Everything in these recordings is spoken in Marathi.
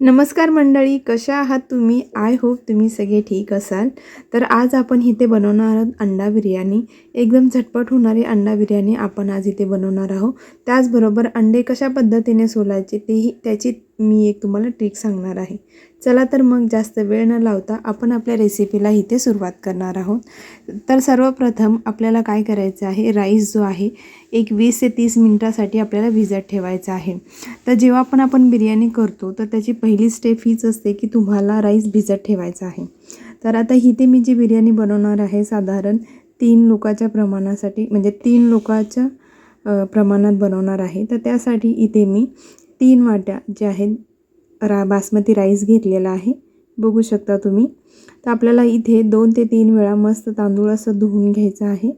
नमस्कार मंडळी कशा आहात तुम्ही? आय होप तुम्ही सगळे ठीक असाल. तर आज आपण इथे बनवणार आहोत अंडा बिर्याणी. एकदम झटपट होणारी अंडा बिर्याणी आपण आज इथे बनवणार आहोत. त्याचबरोबर अंडे कशा पद्धतीने सोलायचे तेही त्याची मी एक तुम्हाला ट्रिक सांगणार आहे. चला तर मग जास्त वेळ न लावता आपण आपल्या रेसिपीला इथे सुरुवात करणार आहोत. तर सर्वप्रथम आपल्याला काय करायचं आहे? राईस जो आहे एक वीस ते तीस मिनटासाठी आपल्याला भिजत ठेवायचा आहे. तर जेव्हा पण आपण बिर्याणी करतो तर त्याची पहिली स्टेप हीच असते की तुम्हाला राईस भिजत ठेवायचा आहे. तर आता इथे मी जी बिर्याणी बनवणार आहे साधारण तीन लोकाच्या प्रमाणासाठी म्हणजे तीन लोकाच्या प्रमाणात बनवणार आहे. तर त्यासाठी इथे मी तीन वाट्या जे आहेत रा बासमती राईस घेतलेला आहे. बघू शकता तुम्ही. तर आपल्याला इथे दोन ते तीन वेळा मस्त तांदूळ असं धुवून घ्यायचं आहे.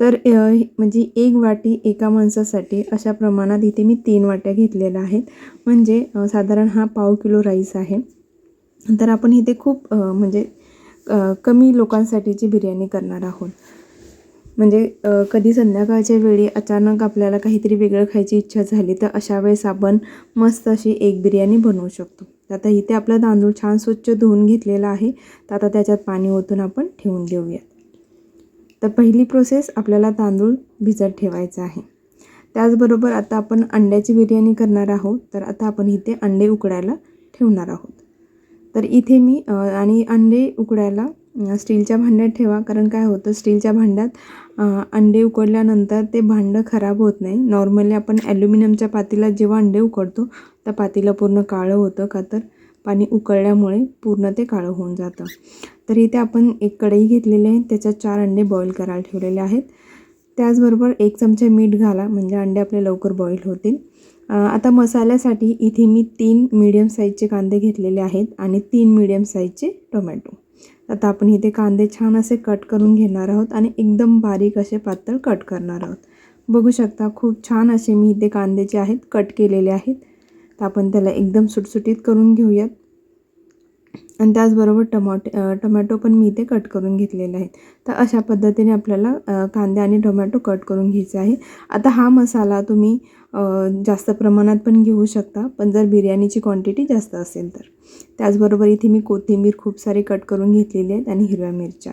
तर म्हणजे एक वाटी एका माणसासाठी अशा प्रमाणात इथे मी तीन वाट्या घेतलेल्या आहेत. म्हणजे साधारण हा पाव किलो राईस आहे. तर आपण इथे खूप म्हणजे कमी लोकांसाठीची बिर्याणी करणार आहोत. म्हणजे कधी संध्याकाळच्या वेळी अचानक आपल्याला काहीतरी वेगळं खायची इच्छा झाली तर अशा वेळेस आपण मस्त अशी एक बिर्याणी बनवू शकतो. तर आता इथे आपला तांदूळ छान स्वच्छ धुवून घेतलेला आहे. तर आता त्याच्यात पाणी ओतून आपण ठेवून देऊयात. तर पहिली प्रोसेस आपल्याला तांदूळ भिजत ठेवायचा आहे. त्याचबरोबर आता आपण अंड्याची बिर्याणी करणार आहोत. तर आता आपण इथे अंडे उकडायला ठेवणार आहोत. तर इथे मी आणि अंडे उकडायला स्टीलच्या भांड्यात ठेवा. कारण काय होतं स्टीलच्या भांड्यात अंडे उकडल्यानंतर ते भांडं खराब होत नाही. नॉर्मली आपण ॲल्युमिनियमच्या पातेल्यात जेव्हा अंडे उकडतो तर पातेलं पूर्ण काळं होतं का तर पाणी उकळल्यामुळे पूर्ण ते काळं होऊन जातं. तर इथे आपण एक कढई घेतलेली आहे त्याच्यात चार अंडे बॉईल करायला ठेवलेले आहेत. त्याचबरोबर एक चमचा मीठ घाला म्हणजे अंडे आपले लवकर बॉईल होतील. आता मसाल्यासाठी इथे मी तीन मीडियम साईजचे कांदे घेतलेले आहेत आणि तीन मीडियम साईजचे टोमॅटो आता आपण इथे कांदे छान असे कट करून घेणार आहोत आणि एकदम बारीक असे पातळ कट करणार आहोत. बघू शकता खूप छान असे मी इथे कांदे जे आहेत कट केलेले आहेत. तर आपण त्याला एकदम सुटसुटीत करून घेऊयात. आणि त्याचबरोबर टमाटे टोमॅटो टमॅटो पण मी इथे कट करून घेतलेले आहेत. तर अशा पद्धतीने आपल्याला कांदे आणि टोमॅटो कट करून घ्यायचे आहे. आता हा मसाला तुम्ही जास्त प्रमाणात पण घेऊ शकता पण जर बिर्याणीची क्वांटिटी जास्त असेल तर. त्याचबरोबर इथे मी कोथिंबीर खूप सारी कट करून घेतलेली आहेत आणि हिरव्या मिरच्या.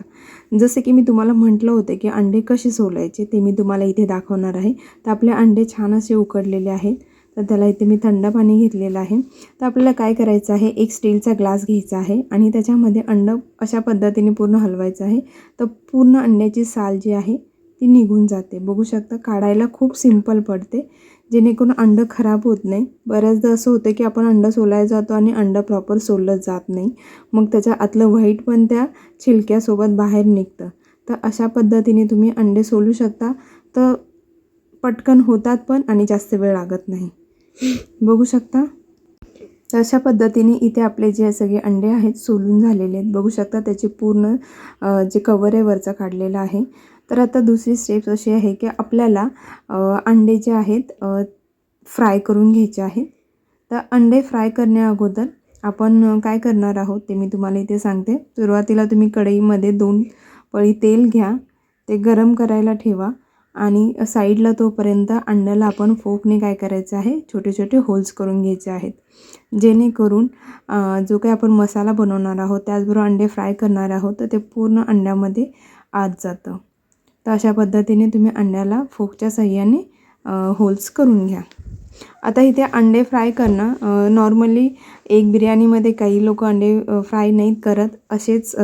जसे की मी तुम्हाला म्हटलं होतं की अंडे कसे सोलायचे ते मी तुम्हाला इथे दाखवणार आहे. तर आपले अंडे छान असे उकडलेले आहेत. तर त्याला इथे मी थंड पाणी घेतलेलं आहे. तर आपल्याला काय करायचं आहे? एक स्टीलचा ग्लास घ्यायचा आहे आणि त्याच्यामध्ये अंड अशा पद्धतीने पूर्ण हलवायचं आहे. तर पूर्ण अंड्याची साल जी आहे ती निघून जाते. बघू शकता काढायला खूप सिंपल पडते. जेणेकरून अंडं खराब होत नाही. बऱ्याचदा असं होतं की आपण अंडं सोलायला जातो आणि अंडं प्रॉपर सोललं जात नाही. मग त्याच्या आतलं व्हाईट पण त्या छिलक्यासोबत बाहेर निघतं. तर अशा पद्धतीने तुम्ही अंडे सोलू शकता. तर पटकन होतात पण आणि जास्त वेळ लागत नाही. बघू शकता? तर अशा पद्धतीने इथे आपले जे सगळे अंडे आहेत सोलून झालेले आहेत. बघू शकता त्याचे पूर्ण जे कवर आहे वरचा काढलेला आहे. तर आता दुसरी स्टेप्स अशी आहे की आपल्याला अंडे जे आहेत फ्राय करून घ्यायचे आहेत. तर अंडे फ्राय करण्या अगोदर आपण काय करणार आहोत ते मी तुम्हाला इथे सांगते. सुरुवातीला तुम्ही कढईमध्ये दोन पळी तेल घ्या. ते गरम करायला ठेवा. आणि साईडला तोपर्यंत अंड्याला आपण फोकने काय करायचं आहे? छोटे छोटे होल्स करून घ्यायचे आहेत. जेणेकरून जो काही आपण मसाला बनवणार आहोत त्याचबरोबर अंडे फ्राय करणार आहोत तर ते पूर्ण अंड्यामध्ये आत जातं. तर अशा पद्धतीने तुम्ही अंड्याला फोकच्या सहाय्याने होल्स करून घ्या. आता इथे अंडे फ्राय करणं नॉर्मली एक बिर्याणीमध्ये काही लोक अंडे फ्राय नाहीत करत असेच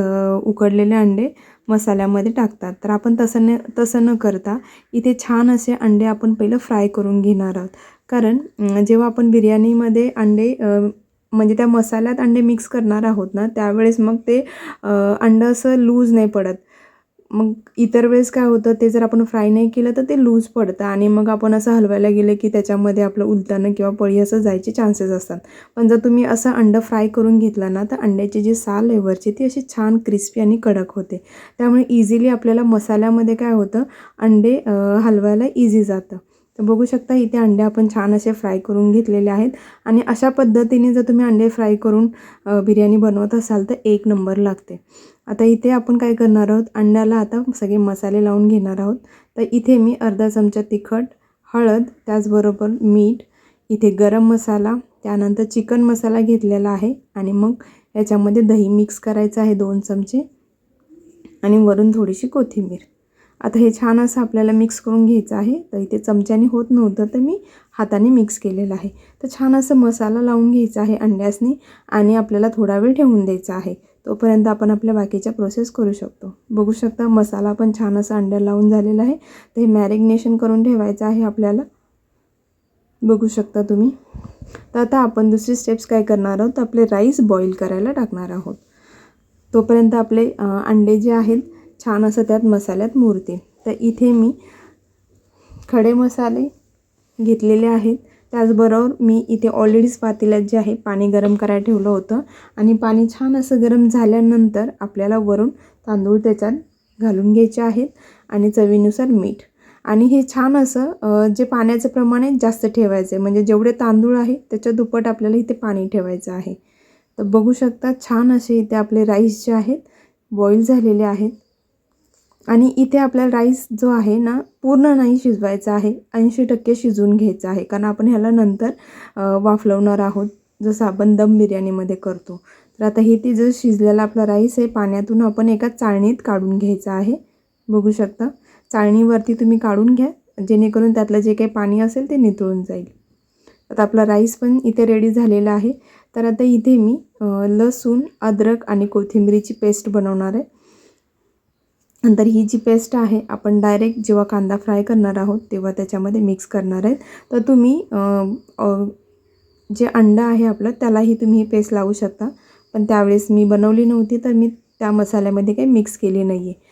उकडलेले अंडे मसाल्यामध्ये टाकतात. तर आपण तसं न तसं न करता इथे छान असे अंडे आपण पहिलं फ्राय करून घेणार आहोत. कारण जेव्हा आपण बिर्याणीमध्ये अंडे म्हणजे त्या मसाल्यात अंडे मिक्स करणार आहोत ना त्यावेळेस मग ते अंडं असं लूज नाही पडत. मग इतर वेळेस काय होतं ते जर आपण फ्राय नाही केलं तर ते लूज पडतं आणि मग आपण असं हलवायला गेलं की त्याच्यामध्ये आपलं उलतानं किंवा पळी असं जायचे चान्सेस असतात. पण जर तुम्ही असं अंडं फ्राय करून घेतलं ना तर अंड्याची जी साल आहे वरची ती अशी छान क्रिस्पी आणि कडक होते. त्यामुळे इझिली आपल्याला मसाल्यामध्ये काय होतं अंडे हलवायला इझी जातं. तर बघू शकता इथे अंडे आपण छान असे फ्राय करून घेतलेले आहेत. आणि अशा पद्धतीने जर तुम्ही अंडे फ्राय करून बिर्याणी बनवत असाल तर एक नंबर लागते. आता इथे आपण काय करणार आहोत? अंड्याला आता सगळे मसाले लावून घेणार आहोत. तर इथे मी अर्धा चमचा तिखट हळद त्याचबरोबर मीठ इथे गरम मसाला त्यानंतर चिकन मसाला घेतलेला आहे. आणि मग याच्यामध्ये दही मिक्स करायचं आहे दोन चमचे. आणि वरून थोडीशी कोथिंबीर. आता हे छान असं आपल्याला मिक्स करून घ्यायचं आहे. तर इथे चमच्याने होत नव्हतं तर मी हाताने मिक्स केलेलं आहे. तर छान असं मसाला लावून घ्यायचा आहे अंड्यासनी आणि आपल्याला थोडा वेळ ठेवून द्यायचा आहे. तोपर्यंत आपण आपल्या बाकीच्या प्रोसेस करू शकतो. बघू शकता मसाला पण छान असा अंड्या लावून झालेला आहे. तर हे मॅरिग्नेशन करून ठेवायचं आहे आपल्याला. बघू शकता तुम्ही. तर आता आपण दुसरी स्टेप्स काय करणार आहोत? आपले राईस बॉईल करायला टाकणार आहोत. तोपर्यंत आपले अंडे जे आहेत छान असं त्यात मसाल्यात मुरतील तर इथे मी खडे मसाले घेतलेले आहेत. त्याचबरोबर मी इथे ऑलरेडीच पातेल्यात जे आहे पाणी गरम करायला ठेवलं होतं. आणि पाणी छान असं गरम झाल्यानंतर आपल्याला वरून तांदूळ त्याच्यात घालून घ्यायचे आहेत आणि चवीनुसार मीठ. आणि हे छान असं जे पाण्याचं प्रमाण आहे जास्त ठेवायचं आहे म्हणजे जेवढे तांदूळ आहे त्याच्या दुप्पट आपल्याला इथे पाणी ठेवायचं आहे. तर बघू शकता छान असे इथे आपले राईस जे आहेत बॉईल झालेले आहेत. आणि इथे आपल्याला राईस जो आहे ना पूर्ण नाही शिजवायचा आहे. ऐंशी टक्के शिजवून घ्यायचा आहे. कारण आपण ह्याला नंतर वाफलवणार आहोत. जसं आपण दम बिर्याणीमध्ये करतो. तर आता हे ती जर शिजलेला आपला राईस आहे पाण्यातून आपण एका चाळणीत काढून घ्यायचा आहे. बघू शकता. चाळणीवरती तुम्ही काढून घ्या. जेणेकरून त्यातलं जे काही पाणी असेल ते नितळून जाईल. आता आपला राईस पण इथे रेडी झालेला आहे. तर आता इथे मी लसूण अद्रक आणि कोथिंबीरीची पेस्ट बनवणार आहे. नंतर ही जी पेस्ट आहे आपण डायरेक्ट जेव्हा कांदा फ्राय करणार आहोत तेव्हा त्याच्यामध्ये मिक्स करणार आहेत. तर तुम्ही जे अंडं आहे आपलं त्यालाही तुम्ही ही पेस्ट लावू शकता. पण त्यावेळेस मी बनवली नव्हती तर मी त्या मसाल्यामध्ये काही मिक्स केली नाही आहे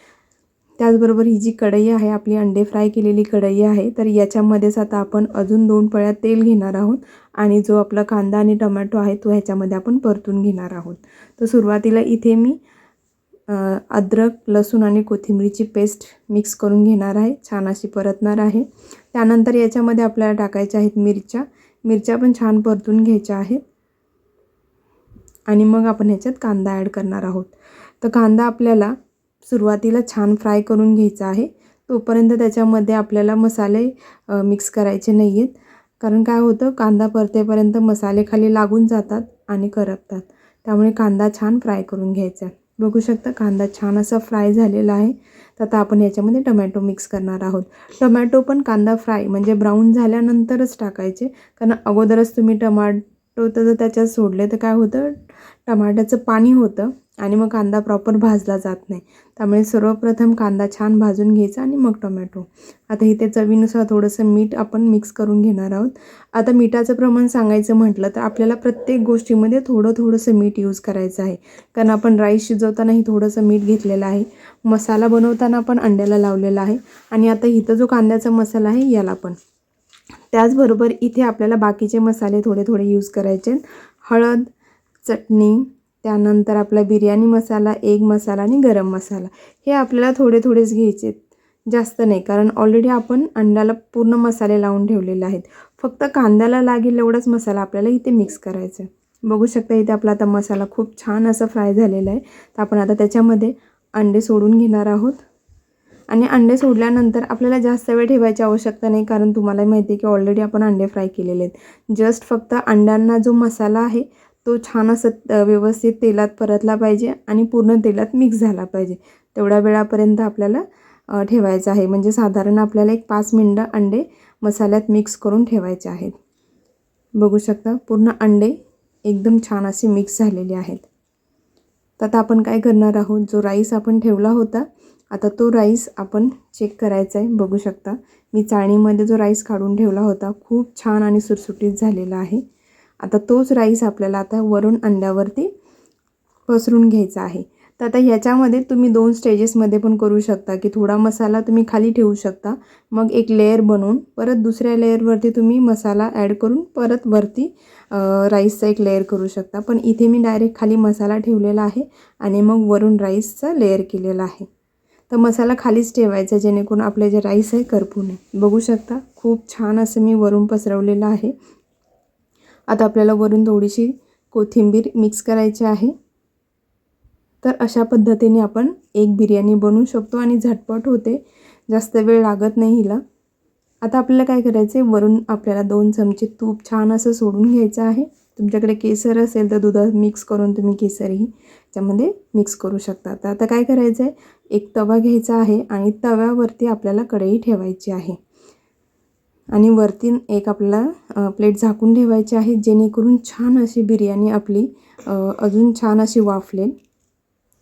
त्याचबरोबर ही जी कढई आहे आपली अंडे फ्राय केलेली कढई आहे तर याच्यामध्येच आता आपण अजून दोन पळ्या तेल घेणार आहोत. आणि जो आपला कांदा आणि टमॅटो आहे तो ह्याच्यामध्ये आपण परतून घेणार आहोत. तर सुरुवातीला इथे मी अद्रक लसूण आणि कोथिंबीरची पेस्ट मिक्स करून घेणार आहे. छान अशी परतणार आहे. त्यानंतर याच्यामध्ये आपल्याला टाकायच्या आहेत मिरच्या. मिरच्या पण छान परतून घ्यायच्या आहेत. आणि मग आपण ह्याच्यात कांदा ॲड करणार आहोत. तर कांदा आपल्याला सुरुवातीला छान फ्राय करून घ्यायचा आहे. तोपर्यंत त्याच्यामध्ये आपल्याला मसाले मिक्स करायचे नाही आहेत. कारण काय होतं? कांदा परतेपर्यंत मसाले खाली लागून जातात आणि करपतात. त्यामुळे कांदा छान फ्राय करून घ्यायचा आहे. बघू शकता कांदा छान असा फ्राय झालेला आहे. तर आता आपण याच्यामध्ये टमॅटो मिक्स करणार आहोत. टमॅटो पण कांदा फ्राय म्हणजे ब्राऊन झाल्यानंतरच टाकायचे. कारण अगोदरच तुम्ही टमाटो तर जर त्याच्यात सोडले तर काय होतं? टमाट्याचं पाणी होतं. आणि मग कांदा प्रॉपर भाजला जात नाही. त्यामुळे सर्वप्रथम कांदा छान भाजून घ्यायचा आणि मग टोमॅटो. आता इथे चवीनुसार थोडंसं मीठ आपण मिक्स करून घेणार आहोत. आता मिठाचं प्रमाण सांगायचं म्हटलं तर आपल्याला प्रत्येक गोष्टीमध्ये थोडं थोडंसं मीठ यूज करायचं आहे. कारण आपण राईस शिजवतानाही थोडंसं मीठ घेतलेलं आहे. मसाला बनवताना पण अंड्याला लावलेला आहे. आणि आता इथं जो कांद्याचा मसाला आहे याला पण. त्याचबरोबर इथे आपल्याला बाकीचे मसाले थोडे थोडे यूज करायचे हळद चटणी त्यानंतर आपला बिर्याणी मसाला एग मसाला आणि गरम मसाला. हे आपल्याला थोडे थोडेच घ्यायचे. जास्त नाही कारण ऑलरेडी आपण अंड्याला पूर्ण मसाले लावून ठेवलेले आहेत. फक्त कांद्याला लागेल एवढाच मसाला आपल्याला इथे मिक्स करायचा आहे. बघू शकता इथे आपला आता मसाला खूप छान असा फ्राय झालेला आहे. तर आपण आता त्याच्यामध्ये अंडे सोडून घेणार आहोत. आणि अंडे सोडल्यानंतर आपल्याला जास्त वेळ ठेवायची आवश्यकता नाही कारण तुम्हाला माहिती आहे की ऑलरेडी आपण अंडे फ्राय केलेले आहेत. जस्ट फक्त अंड्यांना जो मसाला आहे तो छान असं व्यवस्थित तेलात परतला पाहिजे आणि पूर्ण तेलात मिक्स झाला पाहिजे. तेवढ्या वेळापर्यंत आपल्याला ठेवायचं आहे. म्हणजे साधारण आपल्याला एक पाच मिनटं अंडे मसाल्यात मिक्स करून ठेवायचे आहेत. बघू शकता पूर्ण अंडे एकदम छान असे मिक्स झालेले आहेत. तर आता आपण काय करणार आहोत? जो राईस आपण ठेवला होता आता तो राईस आपण चेक करायचा आहे. बघू शकता मी चाळणीमध्ये जो राईस काढून ठेवला होता खूप छान आणि सुटसुटीत झालेला आहे. आता तोच राईस आपल्याला आता वरून अंड्यावरती पसरून घ्यायचा आहे. तर आता ह्याच्यामध्ये तुम्ही दोन स्टेजेसमध्ये पण करू शकता की थोडा मसाला तुम्ही खाली ठेवू शकता. मग एक लेअर बनवून परत दुसऱ्या लेअरवरती तुम्ही मसाला ॲड करून परत वरती राईसचा एक लेअर करू शकता. पण इथे मी डायरेक्ट खाली मसाला ठेवलेला आहे आणि मग वरून राईसचा लेअर केलेला आहे. तर मसाला खालीच ठेवायचा जेणेकरून आपले जे राईस आहे करपू नये बघू शकता खूप छान असं मी वरून पसरवलेलं आहे. आता आपल्याला वरून थोडीशी कोथिंबीर मिक्स करायची आहे. तर अशा पद्धतीने आपण एक बिर्याणी बनवू शकतो आणि झटपट होते. जास्त वेळ लागत नाही हिला. आता आपल्याला काय करायचं आहे वरून आपल्याला दोन चमचे तूप छान असं सोडून घ्यायचं आहे. तुमच्याकडे केसर असेल तर दुधात मिक्स करून तुम्ही केसरही त्यामध्ये मिक्स करू शकता. तर आता काय करायचं आहे एक तवा घ्यायचा आहे आणि तव्यावरती आपल्याला कढई ठेवायची आहे. आणि वरती एक आपल्याला प्लेट झाकून ठेवायची आहे जेणेकरून छान अशी बिर्याणी आपली अजून छान अशी वाफलेल.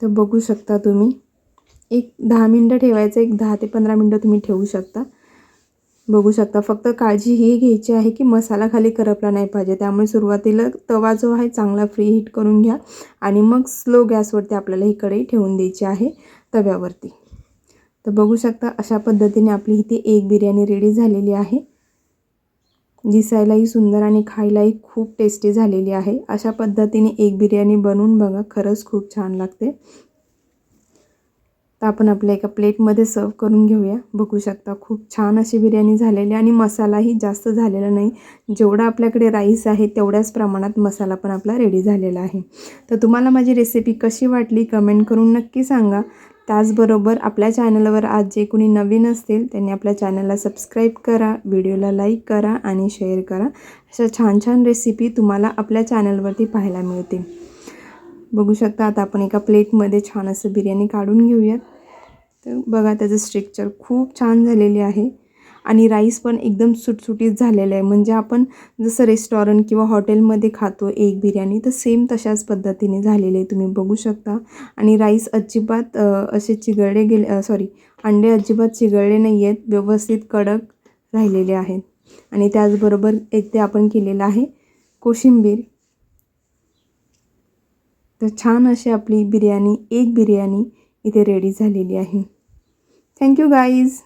तर बघू शकता तुम्ही. एक दहा मिनटं ठेवायचं एक दहा ते पंधरा मिनटं तुम्ही ठेवू शकता. बघू शकता फक्त काळजी ही घ्यायची आहे की मसाला खाली करपला नाही पाहिजे. त्यामुळे सुरुवातीला तवा जो आहे चांगला फ्री हीट करून घ्या आणि मग स्लो गॅसवरती आपल्याला ही कढई ठेवून द्यायची आहे तव्यावरती. तर बघू शकता अशा पद्धतीने आपली इथे एक बिर्याणी रेडी झालेली आहे. दिसायलाही सुंदर आणि खायलाही खूप टेस्टी झालेली आहे. अशा पद्धतीने एक बिर्याणी बनवून बघा खरंच खूप छान लागते. तर आपण आपल्या एका प्लेटमध्ये सर्व करून घेऊया. बघू शकता खूप छान अशी बिर्याणी झालेली आणि मसालाही जास्त झालेला नाही. जेवढा आपल्याकडे राईस आहे तेवढ्याच प्रमाणात मसाला पण आपला रेडी झालेला आहे. तर तुम्हाला माझी रेसिपी कशी वाटली कमेंट करून नक्की सांगा. त्याचबरोबर आपल्या चॅनलवर आज जे कोणी नवीन असतील त्यांनी आपल्या चॅनलला सबस्क्राईब करा व्हिडिओला लाईक करा आणि शेअर करा. अशा छान छान रेसिपी तुम्हाला आपल्या चॅनलवरती पाहायला मिळतील. बघू शकता आता आपण एका प्लेटमध्ये छान असं बिर्याणी काढून घेऊयात. तर बघा त्याचं स्ट्रक्चर खूप छान झालेली आहे. आणि राईस पण एकदम सुटसुटीत झालेलं आहे. म्हणजे आपण जसं रेस्टॉरंट किंवा हॉटेलमध्ये खातो एक बिर्याणी तर सेम तशाच पद्धतीने झालेले आहे. तुम्ही बघू शकता. आणि राईस अजिबात असे चिघळले गेले सॉरी अंडे अजिबात चिघळले नाही आहेत. व्यवस्थित कडक राहिलेले आहेत. आणि त्याचबरोबर एक ते आपण केलेलं आहे कोशिंबीर. तर छान अशी आपली बिर्याणी एक बिर्याणी इथे रेडी झालेली आहे. Thank you guys